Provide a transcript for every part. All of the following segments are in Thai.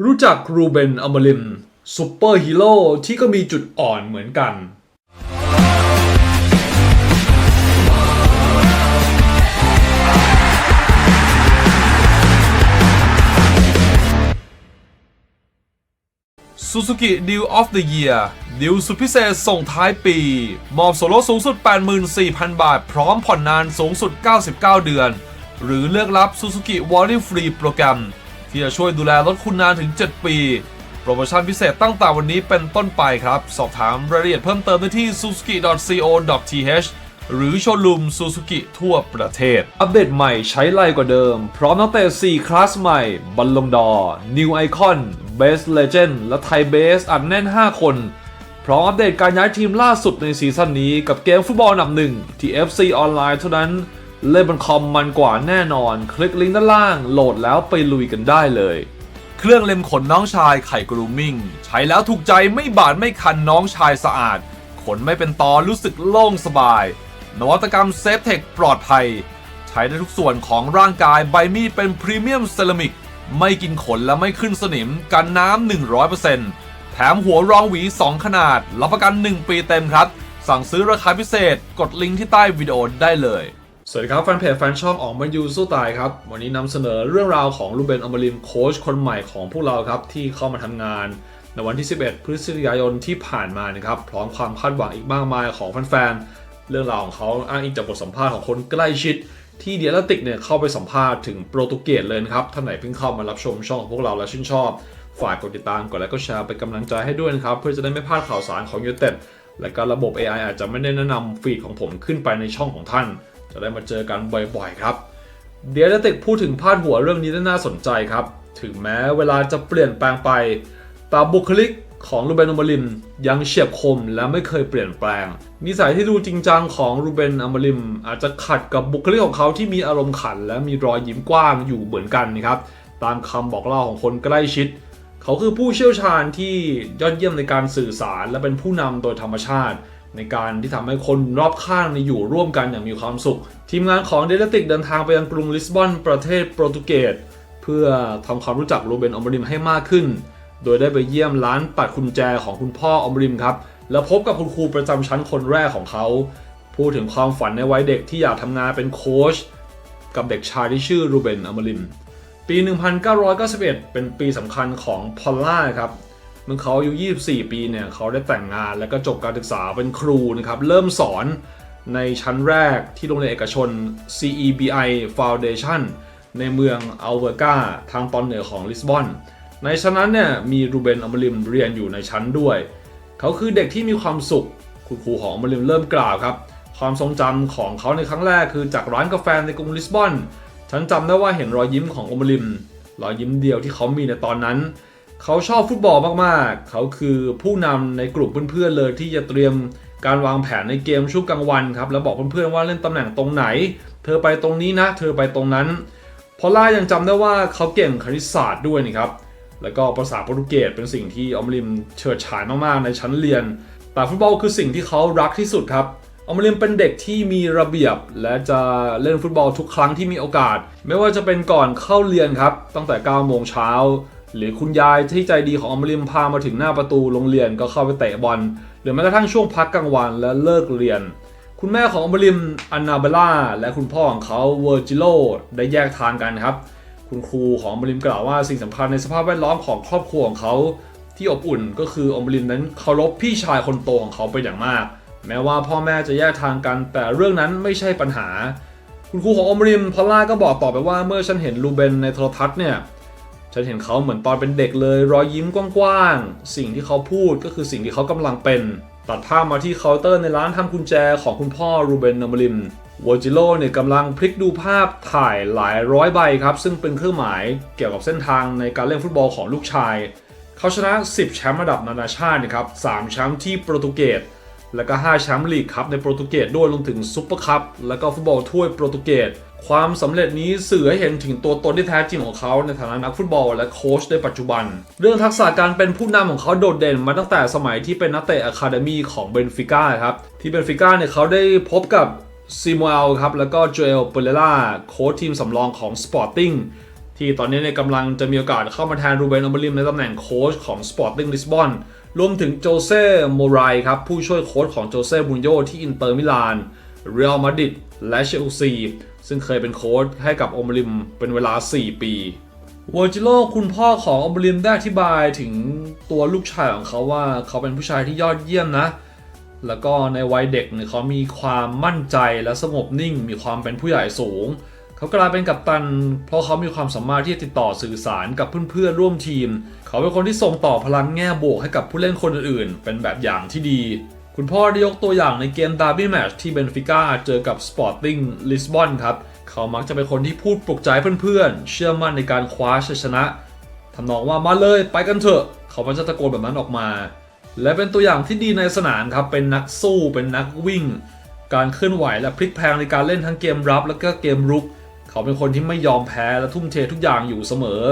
รู้จักรูเบนอมริมซูเปอร์ฮีโร่ที่ก็มีจุดอ่อนเหมือนกัน Suzuki Deal of the Year ดิวสุดพิเศษส่งท้ายปี มอบส่วนลดสูงสุด 84,000 บาท พร้อมผ่อนนานสูงสุด 99 เดือน หรือเลือกรับ Suzuki Worry Free โปรแกรม ที่จะช่วยดูแลรถคุณนานถึง 7 ปี โปรโมชั่นพิเศษตั้งแต่วันนี้เป็นต้นไปครับ สอบถามรายละเอียดเพิ่มเติมได้ที่ suzuki.co.th หรือโชว์รูม Suzuki ทั่วประเทศ อัปเดตใหม่ใช้ไล่กว่าเดิม พร้อมนักเตะ4คลาสใหม่ บัลลงดอร์ New Icon Best Legend และไทยเบสอัดแน่น 5 คน พร้อมอัปเดตการย้ายทีมล่าสุดในซีซั่นนี้กับเกมฟุตบอลนับหนึ่งที่ FC ออนไลน์เท่านั้น เล่นบนคอมมันกว่าแน่นอน คลิกลิงก์ด้านล่างโหลดแล้วไปลุยกันได้เลย เครื่องเล็มขนน้องชายไข่กรูมิ่ง ใช้แล้วถูกใจไม่บาดไม่คันน้องชายสะอาด ขนไม่เป็นตอรู้สึกโล่งสบาย นวัตกรรมเซฟเทคปลอดภัย ใช้ได้ทุกส่วนของร่างกายใบมีดเป็นพรีเมียมเซรามิก ไม่กินขนและไม่ขึ้นสนิมกันน้ำ100%แถมหัวรองหวี 2 ขนาด รับประกัน 1 ปีเต็มครับ สั่งซื้อราคาพิเศษ กดลิงก์ที่ใต้วิดีโอได้เลย สวัสดีครับแฟนเพจแฟนช่องออกมายูสู้ตายครับ วันนี้นำเสนอเรื่องราวของลูเบนอมริมโค้ชคนใหม่ของพวกเราครับ ที่เข้ามาทำงาน ในวันที่ 11 พฤศจิกายนที่ผ่านมานะครับ พร้อมความคาดหวังอีกมากมายของแฟนๆเรื่องราวของเขาอ้างอิงจากบทสัมภาษณ์ของคนใกล้ชิด ที่เดียร์ติกเนี่ยเข้าไปสัมภาษณ์ถึงโปรตุเกสเลยนะครับท่านไหนเพิ่งเข้ามารับชมช่องของพวกเราและชื่นชอบฝากกดติดตามกดไลค์กดแชร์เป็นกำลังใจให้ด้วยนะครับเพื่อจะได้ไม่พลาดข่าวสารของยูเต็ดและก็ระบบ AI อาจจะไม่ได้แนะนำฟีดของผมขึ้นไปในช่องของท่าน จะได้มาเจอกันบ่อยๆครับ เดียร์ติกพูดถึงพาดหัวเรื่องนี้ได้น่าสนใจครับ ถึงแม้เวลาจะเปลี่ยนแปลงไป แต่บุคลิกของรูเบนอมริมยังเฉียบคมและไม่เคยเปลี่ยนแปลง นิสัยที่ดูจริงจังของรูเบนอมริมอาจจะขัดกับบุคลิกของเขาที่มีอารมณ์ขัน และมีรอยยิ้มกว้างอยู่เหมือนกันนะครับ ตามคำบอกเล่าของคนใกล้ชิด เขาคือผู้เชี่ยวชาญที่ยอดเยี่ยมในการสื่อสารและเป็นผู้นำโดยธรรมชาติ ในการที่ทำให้คนรอบข้างอยู่ร่วมกันอย่างมีความสุข ทีมงานของเดลติกเดินทางไปยังกรุงลิสบอนประเทศโปรตุเกสเพื่อทำความรู้จักรูเบนอมริมให้มากขึ้น โดยได้ไปเยี่ยมร้านตัดกุญแจของคุณพ่ออมริมครับ แล้วพบกับคุณครูประจำชั้นคนแรกของเขา พูดถึงความฝันในวัยเด็กที่อยากทำงานเป็นโค้ชกับเด็กชายที่ชื่อรูเบนอมริม ปี 1991 เป็นปีสำคัญของพอลล่าครับ เมื่อเขาอายุ24 ปีเนี่ยเขาได้แต่งงานและก็จบการศึกษาเป็นครูนะครับ เริ่มสอนในชั้นแรกที่โรงเรียนเอกชน CEBI Foundation ในเมืองอัลเวอร์กาทางตอนเหนือของลิสบอน ในชั้นนั้นเนี่ยมีรูเบนอมริมเรียนอยู่ในชั้นด้วย เขาคือเด็กที่มีความสุขคุณครูของอมริมเริ่มกล่าวครับ ความทรงจำของเขาในครั้งแรกคือจากร้านกาแฟในกรุงลิสบอน ฉันจำได้ว่าเห็นรอยยิ้มของอมริม รอยยิ้มเดียวที่เขามีในตอนนั้น เขาชอบฟุตบอลมากๆ เขาคือผู้นำในกลุ่มเพื่อนๆเลยที่จะเตรียมการวางแผนในเกมช่วงกลางวันครับแล้วบอกเพื่อนๆว่าเล่นตำแหน่งตรงไหน เธอไปตรงนี้นะ เธอไปตรงนั้น พอล่ายังจำได้ว่าเขาเก่งคณิตศาสตร์ด้วยนี่ครับแล้วก็ภาษาโปรตุเกสเป็นสิ่งที่อมริมเฉิดฉายมากๆในชั้นเรียน แต่ฟุตบอลคือสิ่งที่เขารักที่สุดครับอมริมเป็นเด็กที่มีระเบียบ และจะเล่นฟุตบอลทุกครั้งที่มีโอกาส ไม่ว่าจะเป็นก่อนเข้าเรียนครับตั้งแต่9โมงเช้า หรือคุณยายที่ใจดีของอมริมพามาถึงหน้าประตูโรงเรียนก็เข้าไปเตะบอลหรือแม้กระทั่งช่วงพักกลางวันและเลิกเรียน คุณแม่ของอมริมอันนาเบล่าและคุณพ่อของเขาเวอร์จิโลได้แยกทางกันครับ คุณครูของอมริมกล่าวว่าสิ่งสำคัญในสภาพแวดล้อมของครอบครัวของเขา ที่อบอุ่นก็คืออมริมนั้นเคารพพี่ชายคนโตของเขาเป็นอย่างมาก แม้ว่าพ่อแม่จะแยกทางกัน แต่เรื่องนั้นไม่ใช่ปัญหา คุณครูของอมริมพอลล่าก็บอกต่อไปว่าเมื่อฉันเห็นลูเบนในโทรทัศน์เนี่ย ฉันเห็นเขาเหมือนตอนเป็นเด็กเลย รอยยิ้มกว้างๆ สิ่งที่เขาพูดก็คือสิ่งที่เขากำลังเป็น ตัดภาพมาที่เคาน์เตอร์ในร้านทำกุญแจของคุณพ่อรูเบนนอมริมวอจิโลเนี่ยกำลังพลิกดูภาพถ่ายหลายร้อยใบครับ ซึ่งเป็นเครื่องหมายเกี่ยวกับเส้นทางในการเล่นฟุตบอลของลูกชาย เขาชนะ 10 แชมป์ระดับนานาชาตินะครับ3แชมป์ที่โปรตุเกส แล้วก็5แชมป์ลีกครับในโปรตุเกสด้วยรวมถึงซุปเปอร์คัพแล้วก็ฟุตบอลถ้วยโปรตุเกสความสำเร็จนี้สื่อให้เห็นถึงตัวตนที่แท้จริงของเขาในฐานะนักฟุตบอลและโค้ชในปัจจุบัน เรื่องทักษะการเป็นผู้นำของเขาโดดเด่นมาตั้งแต่สมัยที่เป็นนักเตะอะคาเดมีของเบนฟิก้าครับ ที่เบนฟิก้าเนี่ยเขาได้พบกับซีมูเอลครับแล้วก็โจเอลเปเรล่าโค้ชทีมสำรองของสปอร์ติ้งที่ตอนนี้เนี่ยกำลังจะมีโอกาสเข้ามาแทนรูเบนอมริมในตำแหน่งโค้ชของ Sporting Lisbon ร รวมถึงโจเซ่โมไรครับผู้ช่วยโค้ชของโจเซ่บุนโยที่อินเตอร์มิลานเรอัลมาดริดและเชลซีซึ่งเคยเป็นโค้ชให้กับอมริมเป็นเวลา 4 ปีวอร์จิโลคุณพ่อของอมริมได้อธิบายถึงตัวลูกชายของเขาว่าเขาเป็นผู้ชายที่ยอดเยี่ยมนะ แล้วก็ในวัยเด็กเนี่ยเขามีความมั่นใจและสงบนิ่ง มีความเป็นผู้ใหญ่สูง เขากลายเป็นกัปตัน เพราะเขามีความสามารถที่จะติดต่อสื่อสารกับเพื่อนๆร่วมทีม เขาเป็นคนที่ส่งต่อพลังแง่บวกให้กับผู้เล่นคนอื่นๆ เป็นแบบอย่างที่ดี คุณพ่อได้ยกตัวอย่างในเกมดาร์บี้แมตช์ที่เบนฟิก้าเจอกับสปอร์ติ้งลิสบอนครับ เขามักจะเป็นคนที่พูดปลุกใจเพื่อนๆ เชื่อมั่นในการคว้าชัยชนะทำนองว่ามาเลยไปกันเถอะ เขามักจะตะโกนแบบนั้นออกมา และเป็นตัวอย่างที่ดีในสนามครับ เป็นนักสู้ เป็นนักวิ่ง การเคลื่อนไหวและพลิกแพลงในการเล่นทั้งเกมรับ และก็เกมรุก เขาเป็นคนที่ไม่ยอมแพ้และทุ่มเททุกอย่างอยู่เสมอ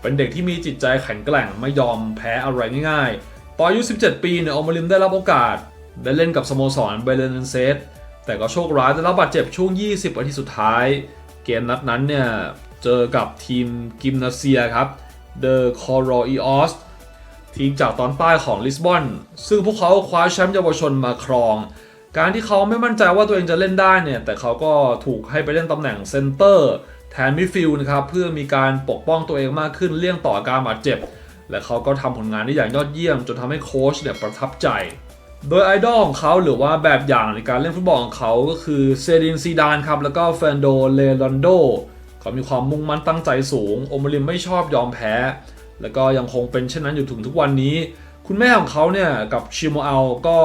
เป็นเด็กที่มีจิตใจแข็งแกร่งไม่ยอมแพ้อะไรง่ายๆ ตอนอายุ 17 ปีเนี่ยออมาริมได้รับโอกาส ได้เล่นกับสโมสรเบเลนเซสแต่ก็โชคร้ายได้รับบาดเจ็บช่วง 20 นาทีสุดท้าย เกมนัดนั้นเนี่ย เจอกับทีมกิมนาเซียครับเดอะคอรอีออสทีมจากตอนใต้ของลิสบอน ซึ่งพวกเขาคว้าแชมป์เยาวชนมาครอง การที่เขาไม่มั่นใจว่าตัวเองจะเล่นได้เนี่ย แต่เขาก็ถูกให้ไปเล่นตำแหน่งเซนเตอร์แทนมิฟิลนะครับ เพื่อมีการปกป้องตัวเองมากขึ้นเลี่ยงต่อการบาดเจ็บ และเขาก็ทำผลงานได้อย่างยอดเยี่ยม จนทำให้โค้ชเนี่ยประทับใจ โดยไอดอลของเขาหรือว่าแบบอย่างในการเล่นฟุตบอลของเขาก็คือเซดินซีดานครับแล้วก็เฟนโดเลรอนโดเขามีความมุ่งมั่นตั้งใจสูงโอมริมไม่ชอบยอมแพ้ แล้วก็ยังคงเป็นเช่นนั้นอยู่ถึงทุกวันนี้ คุณแม่ของเขาเนี่ยกับชิโมอัลก็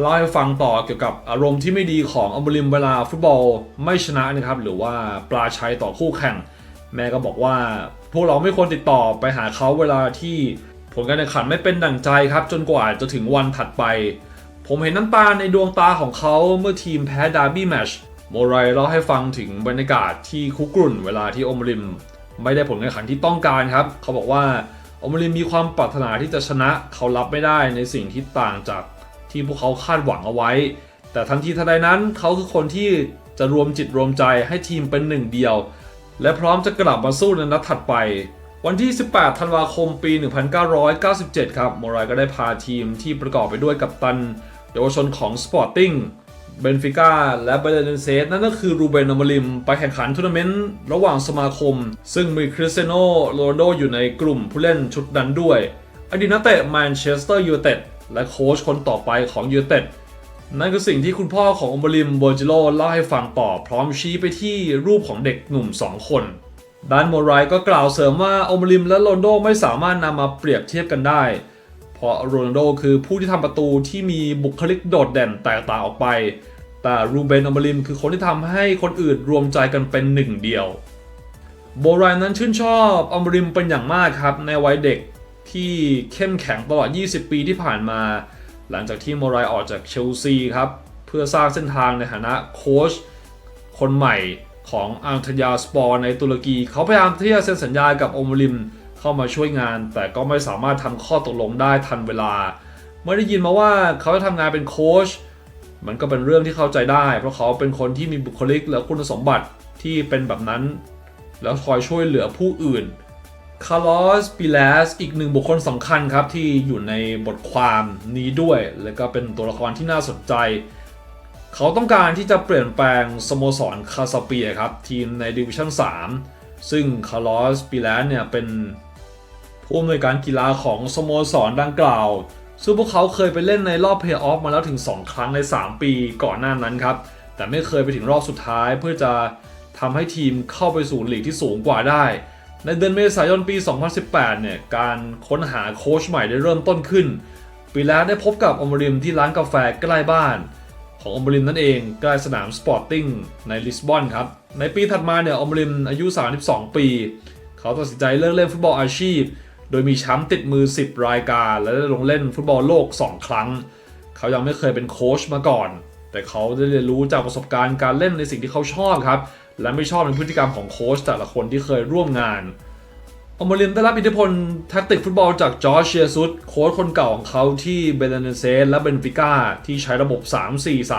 เล่าให้ฟังต่อเกี่ยวกับอารมณ์ที่ไม่ดีของอมริมเวลาฟุตบอลไม่ชนะนะครับ หรือว่าปลาชัยต่อคู่แข่ง แม่ก็บอกว่า พวกเราไม่ควรติดต่อไปหาเขาเวลาที่ผลการแข่งขันไม่เป็นดั่งใจครับ จนกว่าจะถึงวันถัดไป ผมเห็นน้ำตาในดวงตาของเขาเมื่อทีมแพ้ดาร์บี้แมชโมไรเล่าให้ฟังถึงบรรยากาศที่คุกรุ่นเวลาที่อมริม ไม่ได้ผลการแข่งขันที่ต้องการครับ เขาบอกว่าอมริมมีความปรารถนาที่จะชนะเขารับไม่ได้ในสิ่งที่ต่างจาก ที่พวกเขาคาดหวังเอาไว้ แต่ทันทีทันใดนั้นเขาคือคนที่จะรวมจิตรวมใจให้ทีมเป็นหนึ่งเดียว และพร้อมจะกลับมาสู้ในนัดถัดไป วันที่ 18 ธันวาคมปี 1997 ครับโมไรก็ได้พาทีมที่ประกอบไปด้วยกัปตันเยาวชนของ Sporting เบนฟิก้าและเบเลนเซสนั่นก็คือรูเบนอมริม ไปแข่งขันทัวร์นาเมนต์ระหว่างสมาคม ซึ่งมีคริสเตียโนโรนโดอยู่ในกลุ่มผู้เล่นชุดนั้นด้วย อดีตนักเตะแมนเชสเตอร์ยูไนเต็ด และโค้ชคนต่อไปของยูเต็ดนั่นคือสิ่งที่คุณพ่อของอมบริมโบจิโลเล่าให้ฟังต่อพร้อมชี้ไปที่รูปของเด็กหนุ่ม 2 คนด้านโมไรก็กล่าวเสริมว่าอมบริมและโรนโดไม่สามารถนำมาเปรียบเทียบกันได้ เพราะโรนโดคือผู้ที่ทำประตูที่มีบุคลิกโดดเด่นแตกต่างออกไป แต่รูเบนอมบริมคือคนที่ทำให้คนอื่นรวมใจกันเป็นหนึ่งเดียวโบไรนั้นชื่นชอบอมบริมเป็นอย่างมากครับในวัยเด็ก ที่เข้มแข็งตลอด 20 ปีที่ผ่านมา หลังจากที่โมไรออกจากเชลซีครับ เพื่อสร้างเส้นทางในฐานะโค้ชคนใหม่ของอัลทยาสปอร์ในตุรกี เขาพยายามที่จะเซ็นสัญญากับโอมริมเข้ามาช่วยงาน แต่ก็ไม่สามารถทำข้อตกลงได้ทันเวลา เมื่อได้ยินมาว่าเขาจะทำงานเป็นโค้ชมันก็เป็นเรื่องที่เข้าใจได้ เพราะเขาเป็นคนที่มีบุคลิกและคุณสมบัติที่เป็นแบบนั้น แล้วคอยช่วยเหลือผู้อื่น คาร์ลอสปิเลสอีกหนึ่งบุคคลสำคัญครับ ที่อยู่ในบทความนี้ด้วย และก็เป็นตัวละครที่น่าสนใจ เขาต้องการที่จะเปลี่ยนแปลงสโมสรคาซาเปียครับ ทีมในดิวิชั่น 3 ซึ่งคาร์ลอสปิเลสเนี่ยเป็นผู้อำนวยการกีฬาของสโมสรดังกล่าว ซึ่งพวกเขาเคยไปเล่นในรอบเพลย์ออฟมาแล้วถึง 2 ครั้งใน 3 ปีก่อนหน้านั้นครับ แต่ไม่เคยไปถึงรอบสุดท้ายเพื่อจะทำให้ทีมเข้าไปสู่ลีกที่สูงกว่าได้ ในเดือนเมษายนปี 2018 เนี่ย การค้นหาโค้ชใหม่ได้เริ่มต้นขึ้น ปีแล้วได้พบกับอมริมที่ร้านกาแฟใกล้บ้าน ของอมริมนั่นเองใกล้สนามสปอร์ติ้งในลิสบอนครับ ในปีถัดมาเนี่ยอมริมอายุ 32 ปี เขาตัดสินใจเลิกเล่นฟุตบอลอาชีพ โดยมีแชมป์ติดมือ 10 รายการ และได้ลงเล่นฟุตบอลโลก 2 ครั้ง เขายังไม่เคยเป็นโค้ชมาก่อน แต่เขาได้เรียนรู้จากประสบการณ์การเล่นในสิ่งที่เขาชอบครับ และไม่ชอบในพฤติกรรมของโค้ชแต่ละคนที่เคยร่วมงานอมริมได้รับอิทธิพลแท็กติกฟุตบอลจากจอร์เชียซุสโค้ชคนเก่าของเขาที่เบเลนเซสและเบนฟิก้าที่ใช้ระบบ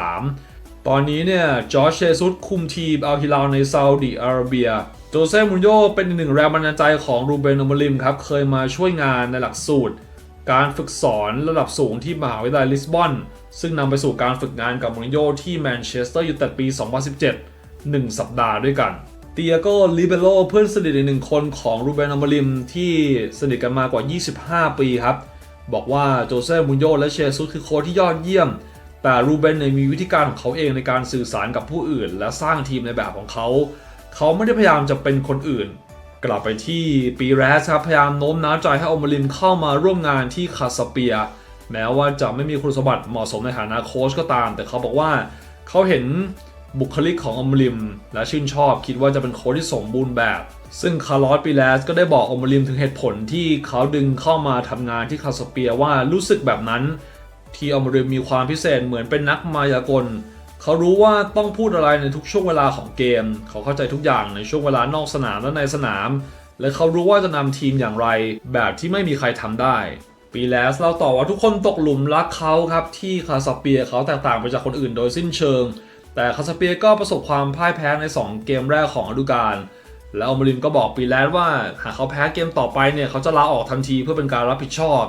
3-4-3 ตอนนี้เนี่ยจอร์เชียซุสคุมทีมอัลฮิลาลในซาอุดิอาระเบีย โจเซ่มูนโญ่เป็นหนึ่งแรงบันดาลใจของรูเบนอมริมครับ เคยมาช่วยงานในหลักสูตร การฝึกสอนระดับสูงที่มหาวิทยาลัยลิสบอน ซึ่งนำไปสู่การฝึกงานกับมูรินโญ่ที่แมนเชสเตอร์ยูไนเต็ดปี 2017 1 สัปดาห์ด้วยกันเตียโกลิเบโรเพื่อนสนิทอีกหนึ่งคนของรูเบนอมริมที่สนิทกันมากว่า 25 ปีครับ บอกว่าโจเซ่มูรินโญ่และเชซุสคือโค้ชที่ยอดเยี่ยม แต่รูเบนเนี่ยมีวิธีการของเขาเองในการสื่อสารกับผู้อื่น และสร้างทีมในแบบของเขา เขาไม่ได้พยายามจะเป็นคนอื่น กลับไปที่ปีแรสครับพยายามโน้มน้าวใจให้อมริมเข้ามาร่วมงานที่คาสเปีย แม้ว่าจะไม่มีคุณสมบัติเหมาะสมในฐานะโค้ชก็ตาม แต่เขาบอกว่าเขาเห็น บุคลิกของอมริม และชื่นชอบคิดว่าจะเป็นโค้ชที่สมบูรณ์แบบ ซึ่งคาร์ลอสปีแลสก็ได้บอกอมริมถึงเหตุผลที่เขาดึงเข้ามาทำงานที่คาสเปียว่ารู้สึกแบบนั้น ที่อมริมมีความพิเศษเหมือนเป็นนักมายากล เขารู้ว่าต้องพูดอะไรในทุกช่วงเวลาของเกม เขาเข้าใจทุกอย่างในช่วงเวลานอกสนามและในสนาม และเขารู้ว่าจะนำทีมอย่างไร แบบที่ไม่มีใครทำได้ปีแลสเราต่อว่าทุกคนตกหลุมรักเขาครับที่คาสเปียเขาแตกต่างไปจากคนอื่นโดยสิ้นเชิง แต่คาสเปียก็ประสบความพ่ายแพ้ใน 2 เกมแรกของฤดูกาลแล้วอมริมก็บอกปีแลสว่าหากเขาแพ้เกมต่อไปเนี่ยเขาจะลาออกทันทีเพื่อเป็นการรับผิดชอบ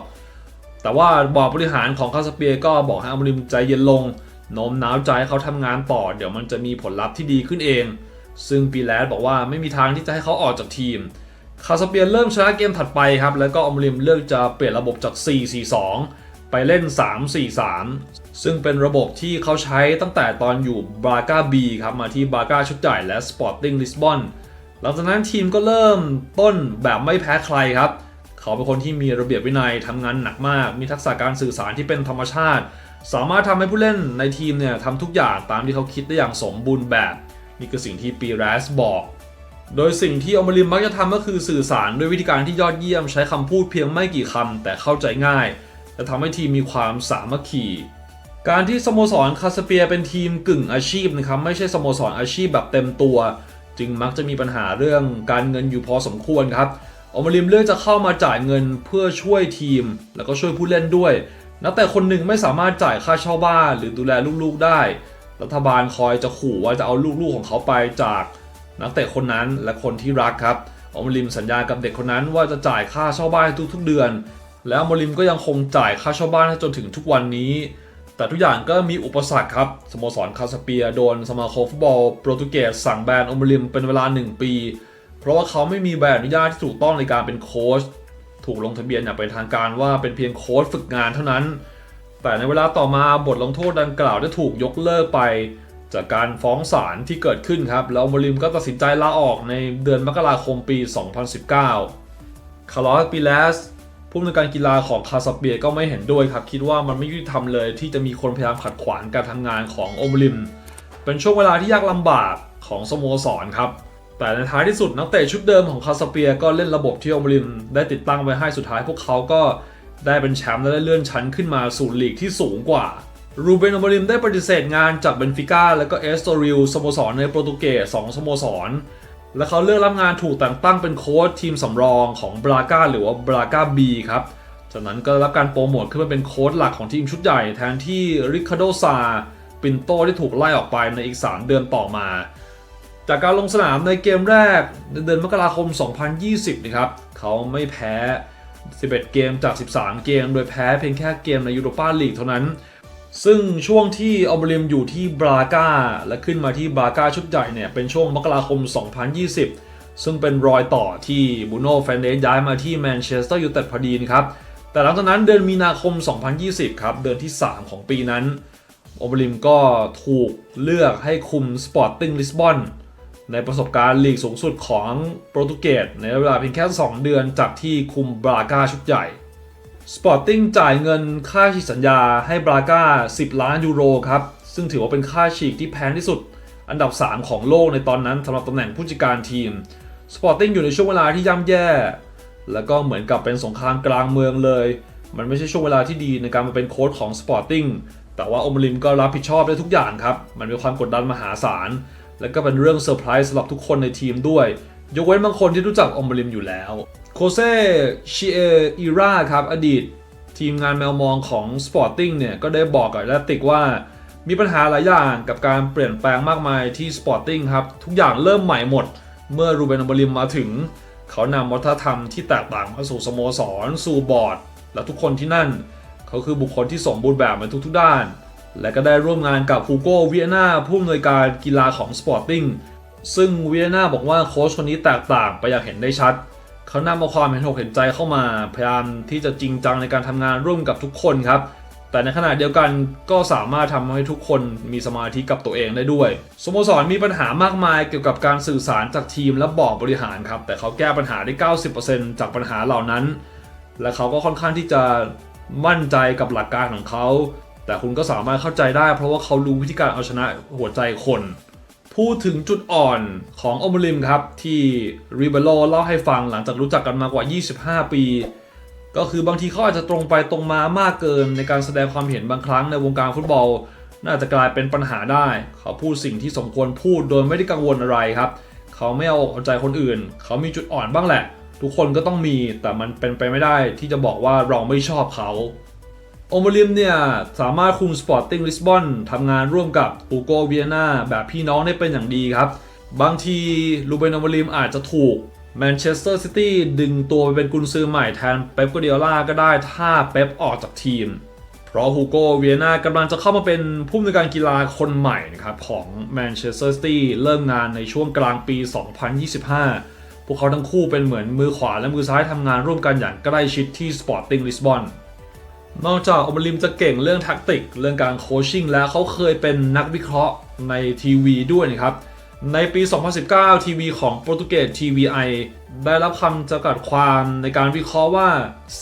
แต่ว่าบอร์ดบริหารของคาสเปียก็บอกให้อมริมใจเย็นลงโน้มน้าวใจให้เขาทำงานต่อ เดี๋ยวมันจะมีผลลัพธ์ที่ดีขึ้นเอง ซึ่งปีแลสบอกว่าไม่มีทางที่จะให้เขาออกจากทีมคาสเปียเริ่มชนะเกมถัดไปครับแล้วก็อมริมเลือกจะเปลี่ยนระบบจาก 4-4-2 ไปเล่น 3-4-3 ซึ่งเป็นระบบที่เขาใช้ตั้งแต่ตอนอยู่บราก้าบีครับ มาที่บราก้าชุดใหญ่และสปอร์ติ้งลิสบอนหลังจากนั้นทีมก็เริ่มต้นแบบไม่แพ้ใครครับ เขาเป็นคนที่มีระเบียบวินัยทำงานหนักมาก มีทักษะการสื่อสารที่เป็นธรรมชาติ สามารถทำให้ผู้เล่นในทีมเนี่ยทำทุกอย่างตามที่เขาคิดได้อย่างสมบูรณ์แบบ นี่คือสิ่งที่ปีแรสบอกโดยสิ่งที่อมริมมักจะทำก็คือสื่อสารด้วยวิธีการที่ยอดเยี่ยมใช้คำพูดเพียงไม่กี่คำแต่เข้าใจง่าย และทำให้ทีมมีความสามัคคีการที่สโมสรคาสเปียเป็นทีมกึ่งอาชีพนะครับไม่ใช่สโมสรอาชีพแบบเต็มตัว จึงมักจะมีปัญหาเรื่องการเงินอยู่พอสมควรครับอมริมเลือกจะเข้ามาจ่ายเงินเพื่อช่วยทีม แล้วก็ช่วยผู้เล่นด้วย นักแต่คนหนึ่งไม่สามารถจ่ายค่าเช่าบ้าน หรือดูแลลูกๆได้ รัฐบาลคอยจะขู่ว่าจะเอาลูกๆของเขาไปจากนักเตะคนนั้นและคนที่รักครับอมริมสัญญากับเด็กคนนั้นว่าจะจ่ายค่าเช่าบ้านทุกๆเดือน แล้วอมริมก็ยังคงจ่ายค่าเช่าบ้านให้จนถึงทุกวันนี้ แต่ทุกอย่างก็มีอุปสรรคครับ สโมสรคาสเปียโดนสมาคมฟุตบอลโปรตุเกสสั่งแบนอมริมเป็นเวลา 1 ปี เพราะว่าเขาไม่มีใบอนุญาตที่ถูกต้องในการเป็นโค้ชถูกลงทะเบียนอย่างเป็นทางการว่าเป็นเพียงโค้ชฝึกงานเท่านั้น แต่ในเวลาต่อมาบทลงโทษดังกล่าวได้ถูกยกเลิกไป จากการฟ้องศาลที่เกิดขึ้นครับ แล้วอมริมก็ตัดสินใจลาออกในเดือนมกราคมปี 2019 คาร์ลอสปีเลส ผู้อำนวยการกีฬาของคาสเปียก็ไม่เห็นด้วยครับ คิดว่ามันไม่ยุติธรรมเลยที่จะมีคนพยายามขัดขวางการทำงานของโอมริม เป็นช่วงเวลาที่ยากลำบากของสโมสรครับ แต่ในท้ายที่สุดนักเตะชุดเดิมของคาสเปียก็เล่นระบบที่โอมริม ได้ติดตั้งไว้ให้สุดท้ายพวกเขาก็ได้เป็นแชมป์และได้เลื่อนชั้นขึ้นมาสู่ลีกที่สูงกว่ารูเบนอมริมได้ปฏิเสธงานจากเบนฟิก้าและก็เอสโตริลสโมสรในโปรตุเกสสองสโมสร และเขาเลือกรับงานถูกแต่งตั้งเป็นโค้ชทีมสำรองของบราก้าหรือว่าบราก้าบีครับ จากนั้นก็รับการโปรโมทขึ้นมาเป็นโค้ชหลักของทีมชุดใหญ่ แทนที่ริคาโดซาปินโตที่ถูกไล่ออกไปในอีก 3 เดือนต่อมา จากการลงสนามในเกมแรกในเดือนมกราคม 2020 นะครับเขาไม่แพ้ 11 เกมจาก 13 เกม โดยแพ้เพียงแค่เกมในยูโรปาลีกเท่านั้น ซึ่งช่วงที่อัลเบริมอยู่ที่บราก้า และขึ้นมาที่บราก้าชุดใหญ่เนี่ย เป็นช่วงมกราคม 2020 ซึ่งเป็นรอยต่อที่บูโน่แฟนเดสย้ายมาที่แมนเชสเตอร์ยูไนเต็ดพอดีนะครับ แต่หลังจากนั้นเดือนมีนาคม 2020 ครับ เดือนที่ 3 ของปีนั้นโอเบริมก็ถูกเลือกให้คุมสปอร์ติ้งลิสบอนในประสบการณ์ลีกสูงสุดของโปรตุเกสในเวลาเพียงแค่ 2 เดือนจากที่คุมบราก้าชุดใหญ่ สปอร์ติ้งจ่ายเงินค่าฉีกสัญญาให้บราก้า 10 ล้านยูโรครับ ซึ่งถือว่าเป็นค่าฉีกที่แพงที่สุด อันดับ 3 ของโลกในตอนนั้นสำหรับตำแหน่งผู้จัดการทีม สปอร์ติ้งอยู่ในช่วงเวลาที่ย่ำแย่ แล้วก็เหมือนกับเป็นสงครามกลางเมืองเลย มันไม่ใช่ช่วงเวลาที่ดีในการมาเป็นโค้ชของสปอร์ติ้งแต่ว่าอมริมก็รับผิดชอบได้ทุกอย่างครับ มันมีความกดดันมหาศาล และก็เป็นเรื่องเซอร์ไพรส์สำหรับทุกคนในทีมด้วย ยกเว้นบางคนที่รู้จักอมบริมอยู่แล้วโคเซชิเออีราครับ อดีตทีมงานแมวมองของ Sporting เนี่ย ก็ได้บอกกับแลติกว่า มีปัญหาหลายอย่างกับการเปลี่ยนแปลงมากมายที่ Sporting ครับ ทุกอย่างเริ่มใหม่หมด เมื่อรูเบนอมบริมมาถึง เขานำวัฒนธรรมที่แตกต่างมาสู่สโมสร สู่บอร์ด และทุกคนที่นั่น เขาคือบุคคลที่สมบูรณ์แบบในทุกๆด้าน และก็ได้ร่วมงานกับฮูโก้เวียนาผู้อำนวยการกีฬาของส ซึ่งเวียนาบอกว่าโค้ชคนนี้แตกต่างไปอย่างเห็นได้ชัด เขานำเอาความเห็นอกเห็นใจเข้ามา พยายามที่จะจริงจังในการทำงานร่วมกับทุกคนครับ แต่ในขณะเดียวกันก็สามารถทำให้ทุกคนมีสมาธิกับตัวเองได้ด้วย สโมสรมีปัญหามากมายเกี่ยวกับการสื่อสารจากทีมและบอร์ดบริหารครับ แต่เขาแก้ปัญหาได้ 90%จากปัญหาเหล่านั้น และเขาก็ค่อนข้างที่จะมั่นใจกับหลักการของเขา แต่คุณก็สามารถเข้าใจได้ เพราะว่าเขารู้วิธีการเอาชนะหัวใจคน พูดถึงจุดอ่อนของโอมริมครับ ที่ริเบโลเล่าให้ฟังหลังจากรู้จักกันมากว่า 25 ปี ก็คือบางทีเขาอาจจะตรงไปตรงมามากเกิน ในการแสดงความเห็นบางครั้งในวงการฟุตบอล น่าจะกลายเป็นปัญหาได้ เขาพูดสิ่งที่สมควรพูดโดยไม่ได้กังวลอะไรครับ เขาไม่เอาอกเอาใจคนอื่น เขามีจุดอ่อนบ้างแหละ ทุกคนก็ต้องมีแต่มันเป็นไปไม่ได้ที่จะบอกว่าเราไม่ชอบเขา โอมริมเนี่ย สามารถคุมสปอร์ติ้งลิสบอนทำงานร่วมกับอูโกเวียนาแบบพี่น้องได้เป็นอย่างดีครับ บางทีลูเบนโอมริมอาจจะถูกแมนเชสเตอร์ซิตี้ดึงตัวไปเป็นกุนซือใหม่แทนเป๊ปกัวเดียล่าก็ได้ถ้าเป๊ปออกจากทีม เพราะฮูโกเวียนากำลังจะเข้ามาเป็นผู้อำนวยการกีฬาคนใหม่นะครับของแมนเชสเตอร์ซิตี้เริ่มงานในช่วงกลางปี 2025 พวกเขาทั้งคู่เป็นเหมือนมือขวาและมือซ้ายทำงานร่วมกันอย่างใกล้ชิดที่สปอร์ติ้งลิสบอน นอกจากโอมริมจะเก่งเรื่องแทักติก เรื่องการโคชชิ่งแล้วเขาเคยเป็นนักวิเคราะห์ในทีวีด้วยนะครับ ในปี 2019 ทีวีของโปรตุเกส TVI ได้รับคำจำกัดความในการวิเคราะห์ว่า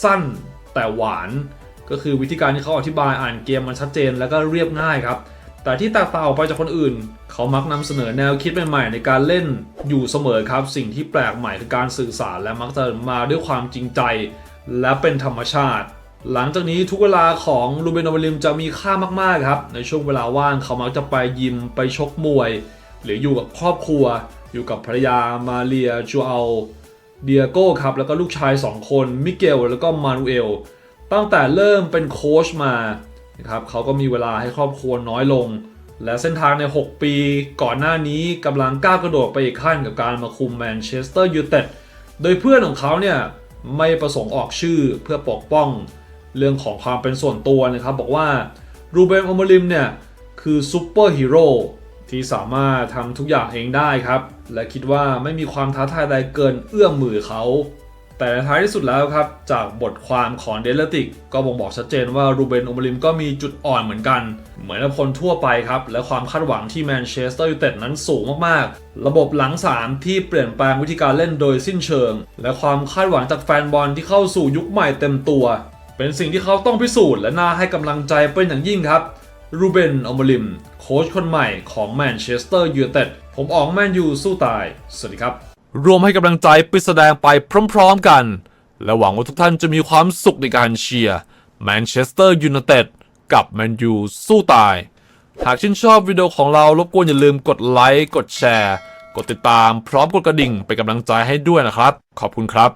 สั้นแต่หวาน ก็คือวิธีการที่เขาอธิบายอ่านเกมมันชัดเจนและก็เรียบง่ายครับ แต่ที่แตกต่างออกไปจากคนอื่น เขามักนำเสนอแนวคิดใหม่ๆในการเล่นอยู่เสมอครับ สิ่งที่แปลกใหม่คือการสื่อสารและมักจะมาด้วยความจริงใจ และเป็นธรรมชาติ หลังจากนี้ทุกเวลาของลูเบนโอเวลิมจะมีค่ามากๆครับ ในช่วงเวลาว่างเขามักจะไปยิมไปชกมวย หรืออยู่กับครอบครัว อยู่กับภรรยามาเรียจูอัลเดียโก้ครับ แล้วก็ลูกชาย 2 คนมิเกลแล้วก็มานูเอลตั้งแต่เริ่มเป็นโค้ชมานะครับเขาก็มีเวลาให้ครอบครัวน้อยลง และเส้นทางใน 6 ปีก่อนหน้านี้กำลังก้าวกระโดดไปอีกขั้นกับการมาคุมแมนเชสเตอร์ยูไนเต็ดโดยเพื่อนของเขาเนี่ยไม่ประสงค์ออกชื่อเพื่อปกป้อง เรื่องของความเป็นส่วนตัวนะครับ บอกว่ารูเบนอมริมเนี่ยคือซูเปอร์ฮีโร่ที่สามารถทำทุกอย่างเองได้ครับ และคิดว่าไม่มีความท้าทายใดเกินเอื้อมมือเขา แต่ในท้ายที่สุดแล้วครับ จากบทความของเดลติก ก็บ่งบอกชัดเจนว่ารูเบนอมริมก็มีจุดอ่อนเหมือนกัน เหมือนคนทั่วไปครับ และความคาดหวังที่แมนเชสเตอร์ยูไนเต็ดนั้นสูงมากๆ ระบบหลัง3ที่เปลี่ยนแปลงวิธีการเล่นโดยสิ้นเชิง และความคาดหวังจากแฟนบอลที่เข้าสู่ยุคใหม่เต็มตัว เป็นสิ่งที่เขาต้องพิสูจน์และน่าให้กำลังใจเป็นอย่างยิ่งครับรูเบนอมริม โค้ชคนใหม่ของแมนเชสเตอร์ยูไนเต็ดผมออกแมนยูสู้ตาย สวัสดีครับ รวมให้กำลังใจไปแสดงไปพร้อมๆกัน และหวังว่าทุกท่านจะมีความสุขในการเชียร์แมนเชสเตอร์ยูไนเต็ดกับแมนยูสู้ตาย หากชื่นชอบวิดีโอของเรารบกวนอย่าลืมกดไลค์ กดแชร์ กดติดตามพร้อมกดกระดิ่งเป็นกำลังใจให้ด้วยนะครับ ขอบคุณครับ